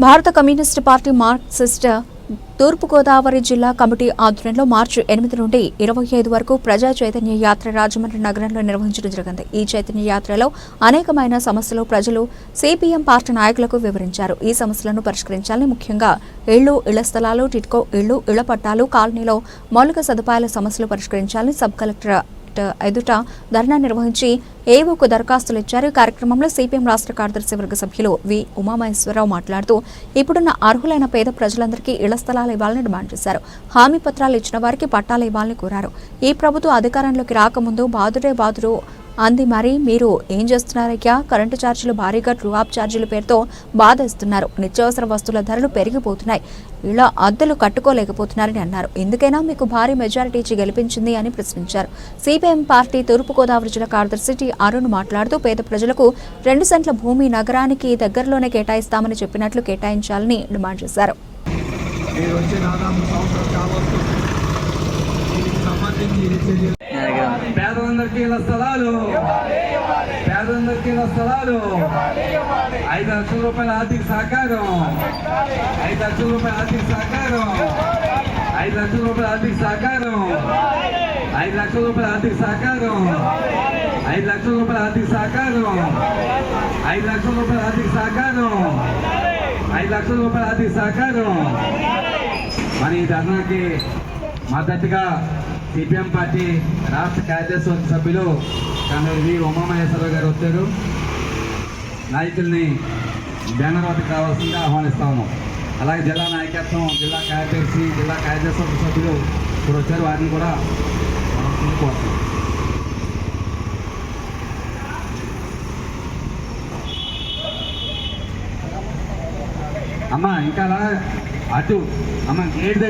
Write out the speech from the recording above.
భారత communist party Marxist తూర్పుగోదావరి జిల్లా committee ఆధ్వర్యంలో మార్చి ఎనిమిది నుండి ఇరవై ఐదు వరకు ప్రజా చైతన్య యాత్ర రాజమండ్రి నగరంలో నిర్వహించడం జరిగింది. ఈ చైతన్య యాత్రలో అనేకమైన సమస్యలు ప్రజలు సిపిఎం పార్టీ నాయకులకు వివరించారు. ఈ సమస్యలను పరిష్కరించాలని ముఖ్యంగా ఇళ్ళు ఇళ్ళ స్థలాలు టిట్కో ఇళ్ళు ఇళ్ళ పట్టాలు కాలనీలో మౌలిక సదుపాయాల సమస్యలు పరిష్కరించాలని సబ్ కలెక్టర్ ఎదుట ధర్నా నిర్వహించి ఏవోకు దరఖాస్తులు ఇచ్చారు. ఈ కార్యక్రమంలో సిపిఎం రాష్ట్ర కార్యదర్శి వర్గ సభ్యులు వి ఉమామహేశ్వరరావు మాట్లాడుతూ ఇప్పుడున్న అర్హులైన పేద ప్రజలందరికీ ఇళ్ళ స్థలాలు ఇవ్వాలని డిమాండ్ చేశారు. హామీ పత్రాలు ఇచ్చిన వారికి పట్టాలు ఇవ్వాలని కోరారు. ఈ ప్రభుత్వం అధికారంలోకి రాకముందు బాదుడే బాదుడు అంది మరి మీరు ఏం చేస్తున్నారయ్యా కరెంటు ఛార్జీలు భారీగా ట్రూ ఆప్ ఛార్జీల పేరుతో బాధ ఇస్తున్నారు నిత్యావసర వస్తువుల ధరలు పెరిగిపోతున్నాయి. ఇలా అద్దెలు కట్టుకోలేకపోతున్నారని అన్నారు. ఎందుకైనా మీకు భారీ మెజారిటీ ఇచ్చి గెలిపించింది అని ప్రశ్నించారు. సిపిఎం పార్టీ తూర్పుగోదావరి జిల్లా కార్యదర్శి టి అరుణ్ మాట్లాడుతూ పేద ప్రజలకు రెండు సెంట్ల భూమి నగరానికి దగ్గరలోనే కేటాయిస్తామని చెప్పినట్లు కేటాయించాలని డిమాండ్ చేశారు. సంబంధించి పేదలందరికీ స్థలాలు. పేదలందరికీ ఇళ్ళ స్థలాలు. ఐదు లక్షల రూపాయల ఆర్థిక సహకారం. ఐదు లక్షల రూపాయల ఆర్థిక సహకారం. ఐదు లక్షల రూపాయల ఆర్థిక సహకారం. ఐదు లక్షల రూపాయల ఆర్థిక సహకారం. ఐదు లక్షల రూపాయల ఆర్థిక సహకారం. ఐదు లక్షల రూపాయల ఆర్థిక సహకారం. ఐదు లక్షల రూపాయల ఆర్థిక సహకారం. మరి ఈ ధర్నాకి మద్దతుగా సిపిఎం పార్టీ రాష్ట్ర కార్యదర్శి సభ్యులు కన్నడ వి ఉమామహేశ్వరరావు గారు వచ్చారు. నాయకుల్ని బ్యానర్ వద్దకు కావాల్సిందిగా ఆహ్వానిస్తాము అలాగే జిల్లా నాయకత్వం జిల్లా కార్యదర్శి జిల్లా కార్యదర్శి సభ్యులు ఇప్పుడు వచ్చారు. వారిని కూడా కోరుతున్నాం. అమ్మ ఇంకా అలా అటు అమ్మ గేట్ దగ్గర